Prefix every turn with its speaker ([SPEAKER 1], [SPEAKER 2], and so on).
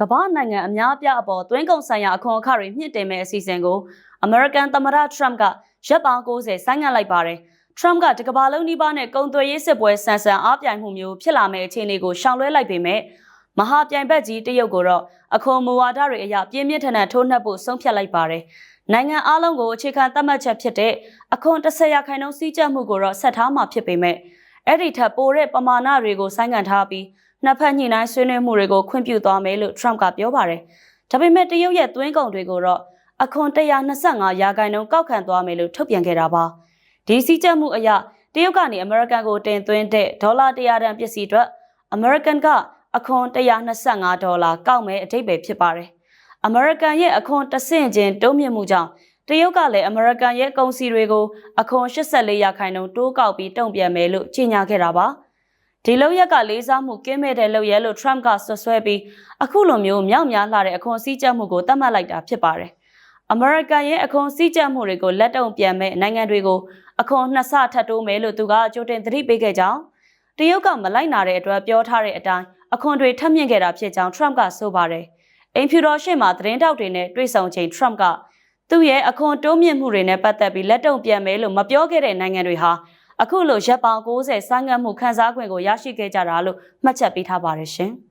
[SPEAKER 1] ကမ္ဘာနိုင်ငံအများအပြားအပေါ်သွင်းကုန်ဆိုင်ရာအခွန်အခတွေမြင့်တင်မဲ့အစီအစဉ်ကို American သမ္မတ Trump ကရပ်ပေါင်း90ဆိုင်းငံ့လိုက်ပါတယ်။ Trump ကတကမ္ဘာလုံးနှိပါနဲ့ကုန်သွယ်ရေးစစ်ပွဲဆန်ဆန်အားပြိုင်မှုမျိုးဖြစ်လာမယ့်အခြေအနေကိုရှောင်လွှဲလိုက်ပေမဲ့မဟာပြိုင်ဘက်ကြီးတရုတ်ကိုတော့အခွန်မူဝါဒတွေအရပြင်းပြထန်ထန်ထိုးနှက်ဖို့ဆုံးဖြတ်လိုက်ပါတယ်။နိုင်ငံအလုံးကိုအခြေခံသတ်မှတ်ချက်ဖြစ်တဲ့အခွန်10ရာခိုင်နှုန်းစည်းကြပ်မှုကိုတော့ဆက်ထားမှာဖြစ်ပေမဲ့အဲ့ဒီထက်ပိုတဲ့ပမာဏတွေကိုဆိုင်းငံ့ထားပြီး နှစ်ဖက်ညှိနှိုင်းဆွေးနွေးမှုတွေကိုခွင့်ပြုသွားမယ်လို့ Trump ကပြောပါတယ်။ဒါပေမဲ့တရုတ်ရဲ့သွင်းကုန်တွေကိုတော့အခွန်125ရာခိုင်နှုန်းကောက်ခံသွားမယ်လို့ထုတ်ပြန်ခဲ့တာပါ။ဒီစည်းကြပ်မှုအရတရုတ်ကနေအမေရိကန်ကိုတင်သွင်းတဲ့ဒေါ်လာ100တန်ပစ္စည်းအတွက်အမေရိကန်ကအခွန်125ဒေါ်လာကောက်မယ်အထိပ္ပယ်ဖြစ်ပါတယ်။အမေရိကန်ရဲ့အခွန်တဆင့်ချင်းတိုးမြင့်မှုကြောင့်တရုတ်ကလည်းအမေရိကန်ရဲ့ကုန်စည်တွေကိုအခွန်84ရာခိုင်နှုန်းတိုးကောက်ပြီးတုံ့ပြန်မယ်လို့ကြေညာခဲ့တာပါ။ ဒီလောက်ရက်ကလေးစားမှုကင်းမဲ့တဲ့လောက်ရဲလို့ Trump ကဆွဆွဲပြီးအခုလိုမျိုးမြောက်များလှတဲ့အခွန်စည်းကြပ်မှုကိုသတ်မှတ်လိုက်တာဖြစ်ပါတယ်။အမေရိကန်ရဲ့အခွန်စည်းကြပ်မှုတွေကိုလက်တုံပြန်မဲ့နိုင်ငံတွေကိုအခွန်နှစ်ဆထပ်တိုးမယ်လို့သူကကြိုတင်သတိပေးခဲ့ကြောင်းတရုတ်ကမလိုက်နာတဲ့အတွက်ပြောထားတဲ့အတိုင်းအခွန်တွေထပ်မြင့်ခဲ့တာဖြစ်ကြောင်း Trump ကဆိုပါတယ်။အိမ်ဖြူတော်ရှေ့မှာသတင်းတောက်တွေနဲ့တွေ့ဆုံချိန် Trump ကသူ့ရဲ့အခွန်တိုးမြင့်မှုတွေနဲ့ပတ်သက်ပြီးလက်တုံပြန်မယ်လို့မပြောခဲ့တဲ့နိုင်ငံတွေဟာ အခုလိုရပ်ပေါင်း90ဆိုင်းငံ့မှုခန်းစား권ကိုရရှိခဲ့ကြတာလို့မှတ်ချက်ပေးထားပါတယ်ရှင်။